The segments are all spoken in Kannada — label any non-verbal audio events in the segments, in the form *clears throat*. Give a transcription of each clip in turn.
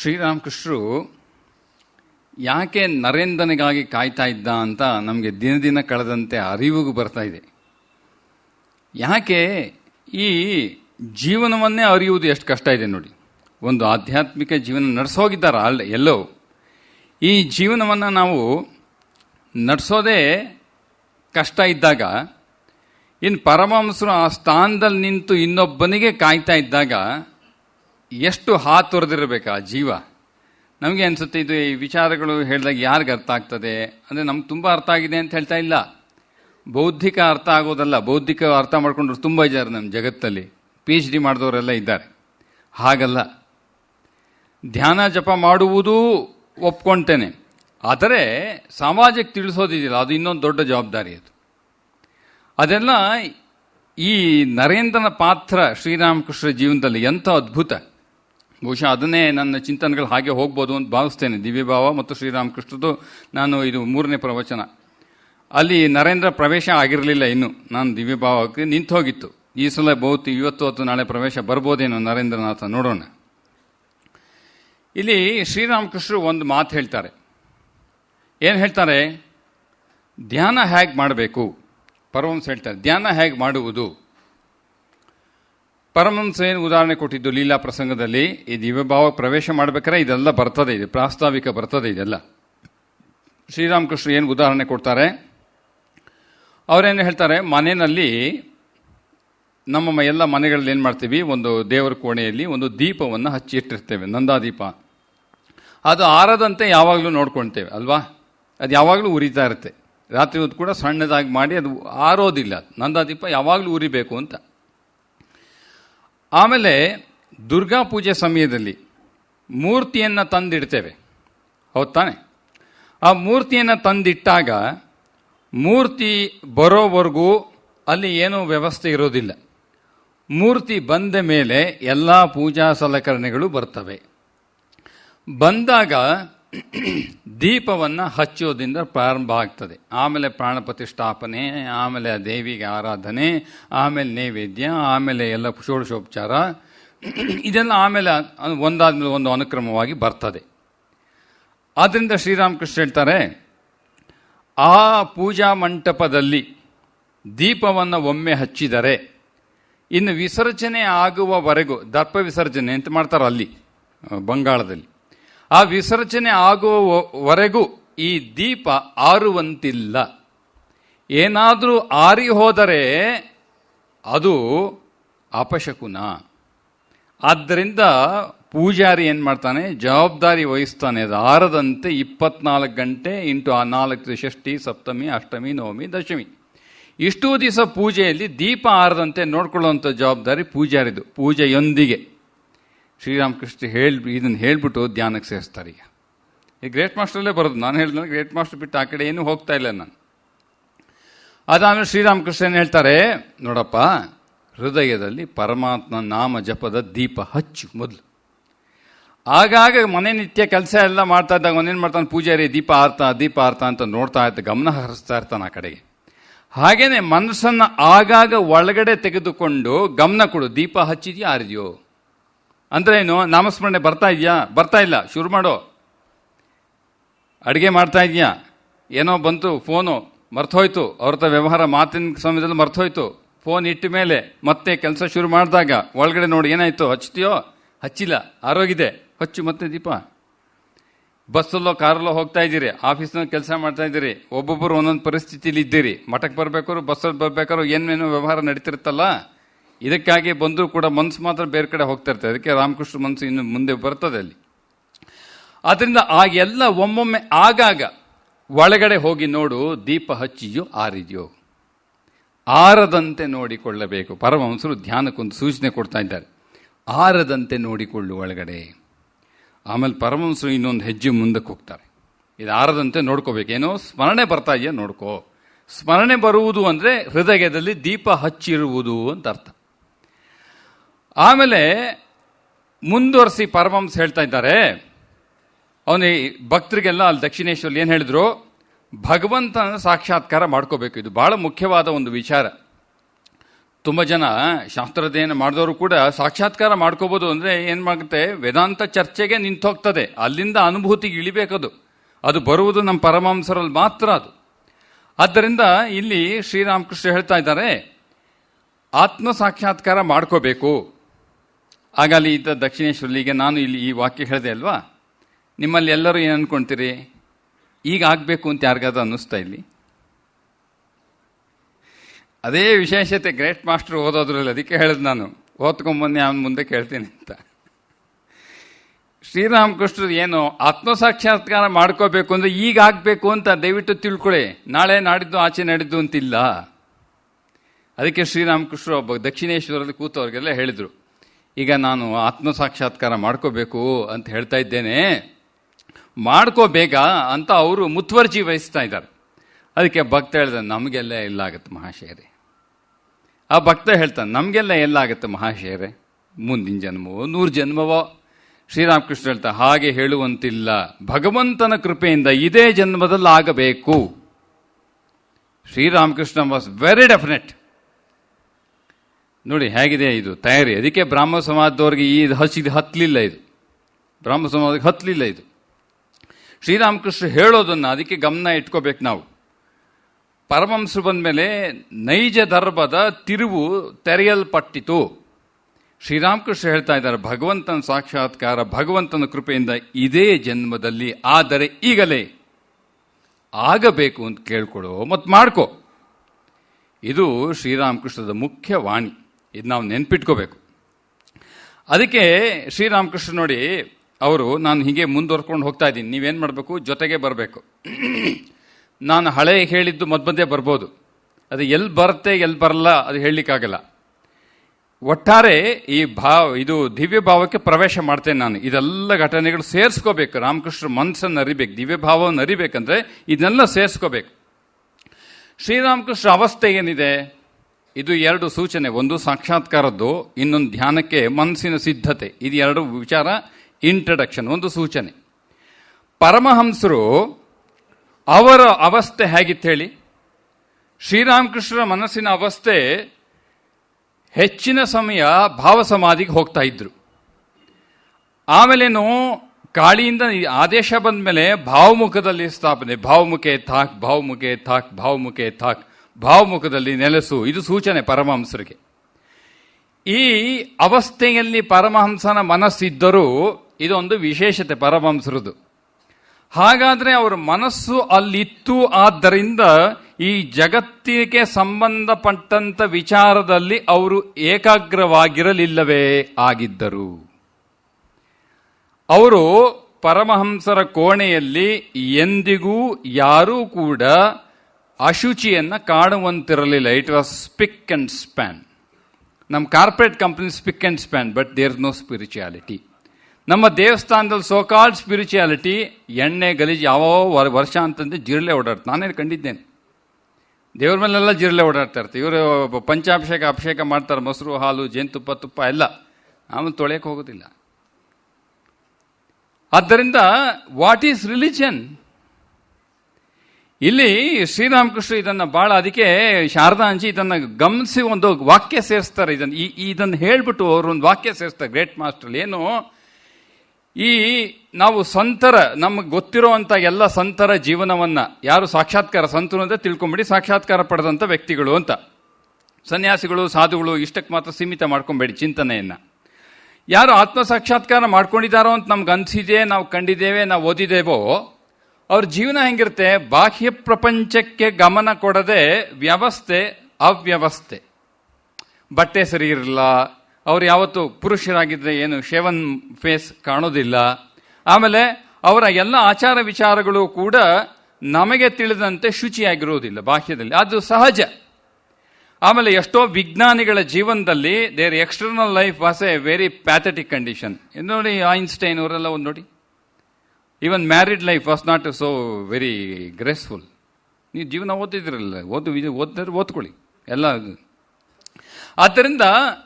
ಶ್ರೀರಾಮಕೃಷ್ಣರು ಯಾಕೆ ನರೇಂದ್ರನಿಗಾಗಿ ಕಾಯ್ತಾ ಇದ್ದ ಅಂತ ನಮಗೆ ದಿನ ದಿನ ಕಳೆದಂತೆ ಅರಿವಿಗೂ ಬರ್ತಾ ಇದೆ. ಯಾಕೆ ಈ ಜೀವನವನ್ನೇ ಅರಿಯುವುದು ಎಷ್ಟು ಕಷ್ಟ ಇದೆ ನೋಡಿ. ಒಂದು ಆಧ್ಯಾತ್ಮಿಕ ಜೀವನ ನಡೆಸೋಗಿದ್ದಾರೆ ಅಲ್ಲ ಎಲ್ಲೋ. ಈ ಜೀವನವನ್ನು ನಾವು ನಡೆಸೋದೇ ಕಷ್ಟ ಇದ್ದಾಗ ಇನ್ನು ಪರಮಾಂಸರು ಆ ಸ್ಥಾನದಲ್ಲಿ ನಿಂತು ಇನ್ನೊಬ್ಬನಿಗೆ ಕಾಯ್ತಾ ಇದ್ದಾಗ ಎಷ್ಟು ಹಾತೊರೆದಿರಬೇಕು ಆ ಜೀವ? ನಮಗೆ ಅನಿಸುತ್ತೆ ಇದು ಈ ವಿಚಾರಗಳು ಹೇಳಿದಾಗ ಯಾರಿಗೆ ಅರ್ಥ ಆಗ್ತದೆ? ಅಂದರೆ ನಮ್ಗೆ ತುಂಬ ಅರ್ಥ ಆಗಿದೆ ಅಂತ ಹೇಳ್ತಾ ಇಲ್ಲ. ಬೌದ್ಧಿಕ ಅರ್ಥ ಆಗೋದಲ್ಲ, ಬೌದ್ಧಿಕ ಅರ್ಥ ಮಾಡ್ಕೊಂಡ್ರು ತುಂಬ ಇದ್ದಾರೆ ನಮ್ಮ ಜಗತ್ತಲ್ಲಿ. ಪಿ ಎಚ್ ಡಿ ಮಾಡಿದವರೆಲ್ಲ ಇದ್ದಾರೆ. ಹಾಗಲ್ಲ. ಧ್ಯಾನ ಜಪ ಮಾಡುವುದೂ ಒಪ್ಕೊಳ್ತೇನೆ ಆದರೆ ಸಮಾಜಕ್ಕೆ ತಿಳಿಸೋದಿದೆಯಲ್ಲ, ಅದು ಇನ್ನೊಂದು ದೊಡ್ಡ ಜವಾಬ್ದಾರಿ ಅದು. ಅದೆಲ್ಲ ಈ ನರೇಂದ್ರನ ಪಾತ್ರ ಶ್ರೀರಾಮಕೃಷ್ಣ ಜೀವನದಲ್ಲಿ ಎಂಥ ಅದ್ಭುತ. ಬಹುಶಃ ಅದನ್ನೇ ನನ್ನ ಚಿಂತನೆಗಳು ಹಾಗೆ ಹೋಗ್ಬೋದು ಅಂತ ಭಾವಿಸ್ತೇನೆ. ದಿವ್ಯಭಾವ ಮತ್ತು ಶ್ರೀರಾಮಕೃಷ್ಣದ್ದು ನಾನು ಇದು ಮೂರನೇ ಪ್ರವಚನ. ಅಲ್ಲಿ ನರೇಂದ್ರ ಪ್ರವೇಶ ಆಗಿರಲಿಲ್ಲ ಇನ್ನು. ನಾನು ದಿವ್ಯಭಾವಕ್ಕೆ ನಿಂತು ಹೋಗಿತ್ತು ಈ ಸಲ ಬಹುತ್ ಇವತ್ತು ಹೊತ್ತು ನಾಳೆ ಪ್ರವೇಶ ಬರ್ಬೋದೇನೋ ನರೇಂದ್ರನಾಥ ನೋಡೋಣ. ಇಲ್ಲಿ ಶ್ರೀರಾಮಕೃಷ್ಣರು ಒಂದು ಮಾತು ಹೇಳ್ತಾರೆ. ಏನು ಹೇಳ್ತಾರೆ? ಧ್ಯಾನ ಹೇಗೆ ಮಾಡಬೇಕು? ಪರವಂಶ ಹೇಳ್ತಾರೆ. ಧ್ಯಾನ ಹೇಗೆ ಮಾಡುವುದು? ಪರಮಹಂಸ ಏನು ಉದಾಹರಣೆ ಕೊಟ್ಟಿದ್ದು ಲೀಲಾ ಪ್ರಸಂಗದಲ್ಲಿ. ಈ ದಿವ್ಯಭಾವ ಪ್ರವೇಶ ಮಾಡಬೇಕಾದ್ರೆ ಇದೆಲ್ಲ ಬರ್ತದೆ, ಇದೆ ಪ್ರಾಸ್ತಾವಿಕ ಬರ್ತದೆ ಇದೆಲ್ಲ. ಶ್ರೀರಾಮಕೃಷ್ಣ ಏನು ಉದಾಹರಣೆ ಕೊಡ್ತಾರೆ? ಅವರೇನು ಹೇಳ್ತಾರೆ? ಮನೆಯಲ್ಲಿ ನಮ್ಮ ಎಲ್ಲ ಮನೆಗಳಲ್ಲಿ ಏನು ಮಾಡ್ತೀವಿ? ಒಂದು ದೇವರ ಕೋಣೆಯಲ್ಲಿ ಒಂದು ದೀಪವನ್ನು ಹಚ್ಚಿ ಇಟ್ಟಿರ್ತೇವೆ, ನಂದಾದೀಪ. ಅದು ಆರದಂತೆ ಯಾವಾಗಲೂ ನೋಡ್ಕೊಳ್ತೇವೆ ಅಲ್ವಾ? ಅದು ಯಾವಾಗಲೂ ಉರಿತಾ ಇರುತ್ತೆ. ರಾತ್ರಿ ಹೊತ್ತು ಕೂಡ ಸಣ್ಣದಾಗಿ ಮಾಡಿ ಅದು ಆರೋದಿಲ್ಲ. ನಂದಾದೀಪ ಯಾವಾಗಲೂ ಉರಿಬೇಕು ಅಂತ. ಆಮೇಲೆ ದುರ್ಗಾ ಪೂಜೆ ಸಮಯದಲ್ಲಿ ಮೂರ್ತಿಯನ್ನು ತಂದಿಡ್ತೇವೆ. ಹೌದು ತಾನೆ? ಆ ಮೂರ್ತಿಯನ್ನು ತಂದಿಟ್ಟಾಗ ಮೂರ್ತಿ ಬರೋವರೆಗೂ ಅಲ್ಲಿ ಏನೂ ವ್ಯವಸ್ಥೆ ಇರೋದಿಲ್ಲ. ಮೂರ್ತಿ ಬಂದ ಮೇಲೆ ಎಲ್ಲ ಪೂಜಾ ಸಲಕರಣೆಗಳು ಬರ್ತವೆ. ಬಂದಾಗ ದೀಪವನ್ನು ಹಚ್ಚೋದ್ರಿಂದ ಪ್ರಾರಂಭ ಆಗ್ತದೆ. ಆಮೇಲೆ ಪ್ರಾಣ ಪ್ರತಿಷ್ಠಾಪನೆ, ಆಮೇಲೆ ಆ ದೇವಿಗೆ ಆರಾಧನೆ, ಆಮೇಲೆ ನೈವೇದ್ಯ, ಆಮೇಲೆ ಎಲ್ಲ ಷೋಡಶೋಪಚಾರ. ಇದೆಲ್ಲ ಆಮೇಲೆ ಒಂದಾದ ಒಂದಾದ್ಮೇಲೆ ಒಂದು ಅನುಕ್ರಮವಾಗಿ ಬರ್ತದೆ. ಆದ್ದರಿಂದ ಶ್ರೀರಾಮಕೃಷ್ಣ ಹೇಳ್ತಾರೆ, ಆ ಪೂಜಾ ಮಂಟಪದಲ್ಲಿ ದೀಪವನ್ನು ಒಮ್ಮೆ ಹಚ್ಚಿದರೆ, ಇನ್ನು ವಿಸರ್ಜನೆ ಆಗುವವರೆಗೂ ದರ್ಪ ವಿಸರ್ಜನೆ ಅಂತ ಮಾಡ್ತಾರೆ ಅಲ್ಲಿ ಬಂಗಾಳದಲ್ಲಿ. ಆ ವಿಸರ್ಜನೆ ಆಗುವವರೆಗೂ ಈ ದೀಪ ಆರುವಂತಿಲ್ಲ. ಏನಾದರೂ ಆರಿ ಹೋದರೆ ಅದು ಅಪಶಕುನ. ಆದ್ದರಿಂದ ಪೂಜಾರಿ ಏನು ಮಾಡ್ತಾನೆ, ಜವಾಬ್ದಾರಿ ವಹಿಸ್ತಾನೆ. ಅದು ಆರದಂತೆ ಇಪ್ಪತ್ನಾಲ್ಕು ಗಂಟೆ ಇಂಟು ಆ ನಾಲ್ಕು ಷಷ್ಠಿ ಸಪ್ತಮಿ, ಅಷ್ಟಮಿ, ನವಮಿ, ದಶಮಿ. ಇಷ್ಟು ದಿವಸ ಪೂಜೆಯಲ್ಲಿ ದೀಪ ಆರದಂತೆ ನೋಡ್ಕೊಳ್ಳುವಂಥ ಜವಾಬ್ದಾರಿ ಪೂಜಾರಿದು, ಪೂಜೆಯೊಂದಿಗೆ. ಶ್ರೀರಾಮಕೃಷ್ಣ ಹೇಳಿ ಇದನ್ನು ಹೇಳಿಬಿಟ್ಟು ಧ್ಯಾನಕ್ಕೆ ಸೇರಿಸ್ತಾರೆ ಈಗ. ಈ ಗ್ರೇಟ್ ಮಾಸ್ಟರಲ್ಲೇ ಬರೋದು. ನಾನು ಹೇಳಿದ್ರೆ ಗ್ರೇಟ್ ಮಾಸ್ಟರ್ ಬಿಟ್ಟು ಆ ಕಡೆ ಏನೂ ಹೋಗ್ತಾ ಇಲ್ಲ ನಾನು. ಅದಾದಮೇಲೆ ಶ್ರೀರಾಮಕೃಷ್ಣ ಏನು ಹೇಳ್ತಾರೆ? ನೋಡಪ್ಪ, ಹೃದಯದಲ್ಲಿ ಪರಮಾತ್ಮ ನಾಮ ಜಪದ ದೀಪ ಹಚ್ಚು ಮೊದಲು. ಆಗಾಗ ಮನೆ ನಿತ್ಯ ಕೆಲಸ ಎಲ್ಲ ಮಾಡ್ತಾ ಇದ್ದಾಗ ಒಂದೇನು ಮಾಡ್ತಾನೆ, ಪೂಜಾರಿ ದೀಪ ಆರ್ತಾ ದೀಪ ಆರ್ತಾ ಅಂತ ನೋಡ್ತಾ ಇರ್ತ ಗಮನ ಹರಿಸ್ತಾ ಇರ್ತಾನೆ ಆ ಕಡೆಗೆ. ಹಾಗೆಯೇ ಮನಸ್ಸನ್ನು ಆಗಾಗ ಒಳಗಡೆ ತೆಗೆದುಕೊಂಡು ಗಮನ ಕೊಡು, ದೀಪ ಹಚ್ಚಿದ್ಯಾ, ಆರಿದ್ಯೋ? ಅಂದ್ರೆ ಏನು? ನಾಮಸ್ಮರಣೆ ಬರ್ತಾ ಇದೆಯಾ? ಬರ್ತಾ ಇಲ್ಲ. ಶುರು ಮಾಡೋ. ಅಡುಗೆ ಮಾಡ್ತಾ ಇದೆಯಾ? ಏನೋ ಬಂತು, ಫೋನು, ಮರ್ತೋಯ್ತು. ಅವ್ರ ಹತ್ರ ವ್ಯವಹಾರ ಮಾತಿನ ಸಮಯದಲ್ಲಿ ಮರ್ತೋಯ್ತು. ಫೋನ್ ಇಟ್ಟ ಮೇಲೆ ಮತ್ತೆ ಕೆಲಸ ಶುರು ಮಾಡಿದಾಗ ಒಳಗಡೆ ನೋಡಿ ಏನಾಯ್ತು? ಹಚ್ತೀಯೋ? ಹಚ್ಚಿಲ್ಲ. ಆರೋಗಿದೆ. ಹಚ್ಚು ಮತ್ತೆ ದೀಪ. ಬಸ್ಸಲ್ಲೋ, ಕಾರಲ್ಲೋ ಹೋಗ್ತಾ ಇದ್ದೀರಿ. ಆಫೀಸ್ನಲ್ಲಿ ಕೆಲಸ ಮಾಡ್ತಾ ಇದ್ದೀರಿ. ಒಬ್ಬೊಬ್ಬರು ಒಂದೊಂದು ಪರಿಸ್ಥಿತಿಲಿ ಇದ್ದೀರಿ. ಮಠಕ್ಕೆ ಬರಬೇಕಾದ್ರು, ಬಸ್ಸಲ್ಲಿ ಬರ್ಬೇಕಾದ್ರು ಏನೇನೋ ವ್ಯವಹಾರ ನಡೀತಿರುತ್ತಲ್ಲ? ಇದಕ್ಕಾಗಿ ಬಂದರೂ ಕೂಡ ಮನಸ್ಸು ಮಾತ್ರ ಬೇರೆ ಕಡೆ ಹೋಗ್ತಾ ಇರ್ತದೆ. ಅದಕ್ಕೆ ರಾಮಕೃಷ್ಣ ಮನಸ್ಸು ಇನ್ನು ಮುಂದೆ ಬರ್ತದೆ ಅಲ್ಲಿ. ಅದರಿಂದ ಆ ಎಲ್ಲ ಒಮ್ಮೊಮ್ಮೆ ಆಗಾಗ ಒಳಗಡೆ ಹೋಗಿ ನೋಡು, ದೀಪ ಹಚ್ಚಿಯೋ ಆರಿದೆಯೋ. ಆರದಂತೆ ನೋಡಿಕೊಳ್ಳಬೇಕು. ಪರಮಹಂಸರು ಧ್ಯಾನಕ್ಕೊಂದು ಸೂಚನೆ ಕೊಡ್ತಾ ಇದ್ದಾರೆ. ಆರದಂತೆ ನೋಡಿಕೊಳ್ಳು ಒಳಗಡೆ. ಆಮೇಲೆ ಪರಮಹಂಸರು ಇನ್ನೊಂದು ಹೆಜ್ಜೆ ಮುಂದಕ್ಕೆ ಹೋಗ್ತಾರೆ. ಇದು ಆರದಂತೆ ನೋಡ್ಕೋಬೇಕು. ಏನೋ ಸ್ಮರಣೆ ಬರ್ತಾ ಇದೆಯಾ ನೋಡ್ಕೋ. ಸ್ಮರಣೆ ಬರುವುದು ಅಂದರೆ ಹೃದಯದಲ್ಲಿ ದೀಪ ಹಚ್ಚಿರುವುದು ಅಂತ ಅರ್ಥ. ಆಮೇಲೆ ಮುಂದುವರಿಸಿ ಪರಮಂಸ್ ಹೇಳ್ತಾ ಇದ್ದಾರೆ. ಅವನು ಭಕ್ತರಿಗೆಲ್ಲ ಅಲ್ಲಿ ದಕ್ಷಿಣೇಶ್ವರಲ್ಲಿ ಏನು ಹೇಳಿದ್ರು? ಭಗವಂತನ ಸಾಕ್ಷಾತ್ಕಾರ ಮಾಡ್ಕೋಬೇಕು. ಇದು ಭಾಳ ಮುಖ್ಯವಾದ ಒಂದು ವಿಚಾರ. ತುಂಬ ಜನ ಶಾಸ್ತ್ರಾಧ್ಯಯನ ಮಾಡಿದವರು ಕೂಡ ಸಾಕ್ಷಾತ್ಕಾರ ಮಾಡ್ಕೋಬೋದು ಅಂದರೆ ಏನು ಮಾಡುತ್ತೆ ವೇದಾಂತ ಚರ್ಚೆಗೆ ನಿಂತೋಗ್ತದೆ. ಅಲ್ಲಿಂದ ಅನುಭೂತಿಗೆ ಇಳಿಬೇಕದು. ಅದು ಬರುವುದು ನಮ್ಮ ಪರಮಾಂಸರಲ್ಲಿ ಮಾತ್ರ ಅದು. ಆದ್ದರಿಂದ ಇಲ್ಲಿ ಶ್ರೀರಾಮಕೃಷ್ಣ ಹೇಳ್ತಾ ಇದ್ದಾರೆ ಆತ್ಮ ಸಾಕ್ಷಾತ್ಕಾರ ಮಾಡ್ಕೋಬೇಕು. ಆಗ ಅಲ್ಲಿ ಇದ್ದ ದಕ್ಷಿಣೇಶ್ವರಲಿಗೆ ನಾನು ಇಲ್ಲಿ ಈ ವಾಕ್ಯ ಹೇಳಿದೆ ಅಲ್ವಾ? ನಿಮ್ಮಲ್ಲಿ ಎಲ್ಲರೂ ಏನು ಅನ್ಕೊಂತೀರಿ? ಈಗ ಆಗಬೇಕು ಅಂತ ಯಾರಿಗಾದ್ರೂ ಅನ್ನಿಸ್ತಾ ಇಲ್ಲಿ? ಅದೇ ವಿಶೇಷತೆ ಗ್ರೇಟ್ ಮಾಸ್ಟರ್ ಓದೋದ್ರಲ್ಲಿ ಅದಕ್ಕೆ ಹೇಳಿದ್ ನಾನು. ಓದ್ಕೊಂಬನ್ನಿ, ಅವನ ಮುಂದೆ ಕೇಳ್ತೀನಿ ಅಂತ. ಶ್ರೀರಾಮಕೃಷ್ಣರು ಏನು ಆತ್ಮಸಾಕ್ಷಾತ್ಕಾರ ಮಾಡ್ಕೋಬೇಕು ಅಂದರೆ ಈಗ ಆಗಬೇಕು ಅಂತ ದಯವಿಟ್ಟು ತಿಳ್ಕೊಳ್ಳಿ. ನಾಳೆ ನಾಡಿದ್ದು, ಆಚೆ ನಡೆದು ಅಂತಿಲ್ಲ. ಅದಕ್ಕೆ ಶ್ರೀರಾಮಕೃಷ್ಣರು ಒಬ್ಬ ದಕ್ಷಿಣೇಶ್ವರಲ್ಲಿ ಕೂತವ್ರಿಗೆಲ್ಲ ಹೇಳಿದರು. ಈಗ ನಾನು ಆತ್ಮ ಸಾಕ್ಷಾತ್ಕಾರ ಮಾಡ್ಕೋಬೇಕು ಅಂತ ಹೇಳ್ತಾ ಇದ್ದೇನೆ. ಮಾಡ್ಕೋಬೇಕ ಅಂತ ಅವರು ಮುತುವರ್ಜಿ ವಹಿಸ್ತಾ ಇದ್ದಾರೆ. ಅದಕ್ಕೆ ಭಕ್ತ ಹೇಳ್ದ, ನಮಗೆಲ್ಲ ಎಲ್ಲ ಆಗುತ್ತೆ ಮಹಾಶಯರೇ. ಆ ಭಕ್ತ ಹೇಳ್ತಾನೆ ನಮಗೆಲ್ಲ ಎಲ್ಲ ಆಗುತ್ತೆ ಮಹಾಶಯರೇ. ಮುಂದಿನ ಜನ್ಮವೋ, ನೂರು ಜನ್ಮವೋ. ಶ್ರೀರಾಮಕೃಷ್ಣ ಹೇಳ್ತಾ, ಹಾಗೆ ಹೇಳುವಂತಿಲ್ಲ. ಭಗವಂತನ ಕೃಪೆಯಿಂದ ಇದೇ ಜನ್ಮದಲ್ಲಾಗಬೇಕು. ಶ್ರೀರಾಮಕೃಷ್ಣ ವಾಸ್ ವೆರಿ ಡೆಫಿನೆಟ್ ನೋಡಿ ಹೇಗಿದೆ ಇದು ತಯಾರಿ. ಅದಕ್ಕೆ ಬ್ರಾಹ್ಮ ಸಮಾಜದವ್ರಿಗೆ ಈ ಹಸಿದು ಹತ್ತಲಿಲ್ಲ ಇದು. ಬ್ರಾಹ್ಮ ಸಮಾಜಕ್ಕೆ ಹತ್ತಲಿಲ್ಲ ಇದು. ಶ್ರೀರಾಮಕೃಷ್ಣ ಹೇಳೋದನ್ನು ಅದಕ್ಕೆ ಗಮನ ಇಟ್ಕೋಬೇಕು ನಾವು. ಪರಮಂಸರು ಬಂದ ಮೇಲೆ ನೈಜ ಧರ್ಮದ ತಿರುವು ತೆರೆಯಲ್ಪಟ್ಟಿತು. ಶ್ರೀರಾಮಕೃಷ್ಣ ಹೇಳ್ತಾ ಇದ್ದಾರೆ, ಭಗವಂತನ ಸಾಕ್ಷಾತ್ಕಾರ, ಭಗವಂತನ ಕೃಪೆಯಿಂದ ಇದೇ ಜನ್ಮದಲ್ಲಿ, ಆದರೆ ಈಗಲೇ ಆಗಬೇಕು ಅಂತ ಕೇಳ್ಕೊಡು ಮತ್ತು ಮಾಡ್ಕೋ. ಇದು ಶ್ರೀರಾಮಕೃಷ್ಣದ ಮುಖ್ಯ ವಾಣಿ. ಇದು ನಾವು ನೆನ್ಪಿಟ್ಕೋಬೇಕು. ಅದಕ್ಕೆ ಶ್ರೀರಾಮಕೃಷ್ಣ ನೋಡಿ, ಅವರು, ನಾನು ಹೀಗೆ ಮುಂದುವರ್ಕೊಂಡು ಹೋಗ್ತಾ ಇದ್ದೀನಿ. ನೀವೇನು ಮಾಡಬೇಕು? ಜೊತೆಗೆ ಬರಬೇಕು. *clears throat* ನಾನು ಹಳೆ ಹೇಳಿದ್ದು ಮಧ್ಯ ಬರ್ಬೋದು. ಅದು ಎಲ್ಲಿ ಬರುತ್ತೆ ಎಲ್ಲಿ ಬರಲ್ಲ, ಅದು ಹೇಳಲಿಕ್ಕಾಗಲ್ಲ. ಒಟ್ಟಾರೆ ಈ ಭಾವ, ಇದು ದಿವ್ಯ ಭಾವಕ್ಕೆ ಪ್ರವೇಶ ಮಾಡ್ತೇನೆ ನಾನು. ಇದೆಲ್ಲ ಘಟನೆಗಳು ಸೇರಿಸ್ಕೋಬೇಕು. ರಾಮಕೃಷ್ಣ ಮನಸ್ಸನ್ನು ಅರಿಬೇಕು, ದಿವ್ಯ ಭಾವವನ್ನು ಅರಿಬೇಕಂದ್ರೆ ಇದನ್ನೆಲ್ಲ ಸೇರಿಸ್ಕೋಬೇಕು. ಶ್ರೀರಾಮಕೃಷ್ಣ ಅವಸ್ಥೆ ಏನಿದೆ? ಇದು ಎರಡು ಸೂಚನೆ, ಒಂದು ಸಾಕ್ಷಾತ್ಕಾರದ್ದು, ಇನ್ನೊಂದು ಧ್ಯಾನಕ್ಕೆ ಮನಸ್ಸಿನ ಸಿದ್ಧತೆ. ಇದು ಎರಡು ವಿಚಾರ ಇಂಟ್ರಡಕ್ಷನ್ ಒಂದು ಸೂಚನೆ. ಪರಮಹಂಸರು ಅವರ ಅವಸ್ಥೆ ಹೇಗಿತ್ತು ಹೇಳಿ? ಶ್ರೀರಾಮಕೃಷ್ಣರ ಮನಸ್ಸಿನ ಅವಸ್ಥೆ ಹೆಚ್ಚಿನ ಸಮಯ ಭಾವಸಮಾಧಿಗೆ ಹೋಗ್ತಾ ಇದ್ರು. ಆಮೇಲೇನು ಕಾಳಿಯಿಂದ ಆದೇಶ ಬಂದ ಮೇಲೆ ಭಾವಮುಖದಲ್ಲಿ ಸ್ಥಾಪನೆ, ಭಾವಮುಖೆ ಥಾಕ್ ಭಾವಮುಖೆ ಥಾಕ್ ಭಾವಮುಖೆ ಥಾಕ್. ಭಾವಮುಖದಲ್ಲಿ ನೆಲೆಸು. ಇದು ಸೂಚನೆ ಪರಮಹಂಸರಿಗೆ. ಈ ಅವಸ್ಥೆಯಲ್ಲಿ ಪರಮಹಂಸನ ಮನಸ್ಸಿದ್ದರೂ ಇದೊಂದು ವಿಶೇಷತೆ ಪರಮಹಂಸರದು ಹಾಗಾದರೆ ಅವರ ಮನಸ್ಸು ಅಲ್ಲಿತ್ತು, ಆದ್ದರಿಂದ ಈ ಜಗತ್ತಿಗೆ ಸಂಬಂಧಪಟ್ಟಂಥ ವಿಚಾರದಲ್ಲಿ ಅವರು ಏಕಾಗ್ರವಾಗಿರಲಿಲ್ಲವೇ ಆಗಿದ್ದರು. ಅವರು ಪರಮಹಂಸರ ಕೋಣೆಯಲ್ಲಿ ಎಂದಿಗೂ ಯಾರೂ ಕೂಡ ಅಶುಚಿಯನ್ನು ಕಾಣುವಂತಿರಲಿಲ್ಲ it was spick and span ನಮ್ಮ corporate company spick and span but there no spirituality ನಮ್ಮ ದೇವಸ್ಥಾನದಲ್ಲಿ ಸೋಕಾಲ್ಡ್ ಸ್ಪಿರಿಚುಯಾಲಿಟಿ ಎಣ್ಣೆ, ಗಲೀಜು, ಯಾವ ವರ್ಷ ಅಂತಂದರೆ ಜಿರಳೆ ಓಡಾಡ್ತು ನಾನೇನು ಕಂಡಿದ್ದೇನೆ. ದೇವ್ರ ಮೇಲೆಲ್ಲ ಜಿರಳೆ ಓಡಾಡ್ತಾ ಇರ್ತೀವಿ ಇವರು ಪಂಚಾಭಿಷೇಕ, ಅಭಿಷೇಕ ಮಾಡ್ತಾರೆ, ಮೊಸರು, ಹಾಲು, ಜೇನುತುಪ್ಪ, ತುಪ್ಪ ಎಲ್ಲ. ಆಮೇಲೆ ತೊಳೆಯಕ್ಕೆ ಹೋಗೋದಿಲ್ಲ. ಆದ್ದರಿಂದ ವಾಟ್ ಈಸ್ ರಿಲಿಜನ್ ಇಲ್ಲಿ ಶ್ರೀರಾಮಕೃಷ್ಣ ಇದನ್ನ ಬಹಳ ಅದಕ್ಕೆ ಶಾರದಾ ಅಂಜಿ ಇದನ್ನ ಗಮನಿಸಿ ಒಂದು ವಾಕ್ಯ ಸೇರಿಸ್ತಾರೆ ಇದನ್ನು. ಈ ಇದನ್ನು ಹೇಳ್ಬಿಟ್ಟು ಅವರು ಒಂದು ವಾಕ್ಯ ಸೇರಿಸ್ತಾರೆ, ಗ್ರೇಟ್ ಮಾಸ್ಟರ್, ಏನು? ಈ ನಾವು ಸಂತರ, ನಮಗೆ ಗೊತ್ತಿರೋವಂಥ ಎಲ್ಲ ಸಂತರ ಜೀವನವನ್ನ ಯಾರು ಸಾಕ್ಷಾತ್ಕಾರ ಸಂತರು ಅಂತ ತಿಳ್ಕೊಂಬಿಡಿ, ಸಾಕ್ಷಾತ್ಕಾರ ಪಡೆದಂಥ ವ್ಯಕ್ತಿಗಳು ಅಂತ. ಸನ್ಯಾಸಿಗಳು, ಸಾಧುಗಳು, ಇಷ್ಟಕ್ಕೆ ಮಾತ್ರ ಸೀಮಿತ ಮಾಡ್ಕೊಂಬೇಡಿ ಚಿಂತನೆಯನ್ನು. ಯಾರು ಆತ್ಮ ಸಾಕ್ಷಾತ್ಕಾರ ಮಾಡ್ಕೊಂಡಿದ್ದಾರೋ ಅಂತ ನಮ್ಗೆ ಅನಿಸಿದೆ ನಾವು ಕಂಡಿದ್ದೇವೆ, ನಾವು ಓದಿದ್ದೇವೋ ಅವ್ರ ಜೀವನ ಹೆಂಗಿರುತ್ತೆ? ಬಾಹ್ಯ ಪ್ರಪಂಚಕ್ಕೆ ಗಮನ ಕೊಡದೆ ವ್ಯವಸ್ಥೆ, ಅವ್ಯವಸ್ಥೆ. ಬಟ್ಟೆ ಸರಿ ಇರಲ್ಲ ಅವ್ರು ಯಾವತ್ತು ಪುರುಷರಾಗಿದ್ದರೆ ಏನು? ಶೇವನ್ ಫೇಸ್ ಕಾಣೋದಿಲ್ಲ. ಆಮೇಲೆ ಅವರ ಎಲ್ಲ ಆಚಾರ ವಿಚಾರಗಳು ಕೂಡ ನಮಗೆ ತಿಳಿದಂತೆ ಶುಚಿಯಾಗಿರುವುದಿಲ್ಲ ಬಾಹ್ಯದಲ್ಲಿ. ಅದು ಸಹಜ. ಆಮೇಲೆ ಎಷ್ಟೋ ವಿಜ್ಞಾನಿಗಳ ಜೀವನದಲ್ಲಿ there external life was a very pathetic condition ನೋಡಿ ಐನ್ಸ್ಟೈನ್ ಅವರೆಲ್ಲ ಒಂದು ನೋಡಿ. Even married life was not so very graceful ನೀವು ಜೀವನ ಓದಿದ್ರಲ್ಲ ಓದು, ಇದು ಓದ್ಕೊಳ್ಳಿ. ಎಲ್ಲ ಆದ್ದರಿಂದ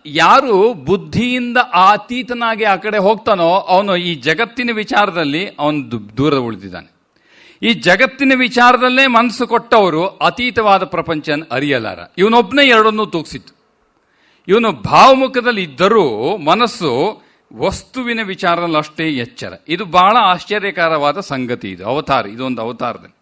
ಯಾರು ಬುದ್ಧಿಯಿಂದ ಅತೀತನಾಗಿ ಆ ಕಡೆ ಹೋಗ್ತಾನೋ ಅವನು ಈ ಜಗತ್ತಿನ ವಿಚಾರದಲ್ಲಿ ಅವನು ದೂರ ಉಳಿದಿದ್ದಾನೆ. ಈ ಜಗತ್ತಿನ ವಿಚಾರದಲ್ಲೇ ಮನಸ್ಸು ಕೊಟ್ಟವರು ಅತೀತವಾದ ಪ್ರಪಂಚ ಅರಿಯಲಾರ. ಇವನೊಬ್ಬನೇ ಎರಡನ್ನೂ ತೂಗಿಸಿತ್ತು. ಇವನು ಭಾವಮುಖದಲ್ಲಿ ಇದ್ದರೂ ಮನಸ್ಸು ವಸ್ತುವಿನ ವಿಚಾರದಲ್ಲಿ ಅಷ್ಟೇ ಎಚ್ಚರ. ಇದು ಬಹಳ ಆಶ್ಚರ್ಯಕರವಾದ ಸಂಗತಿ ಇದು ಅವತಾರ ಇದೊಂದು ಅವತಾರದಲ್ಲಿ.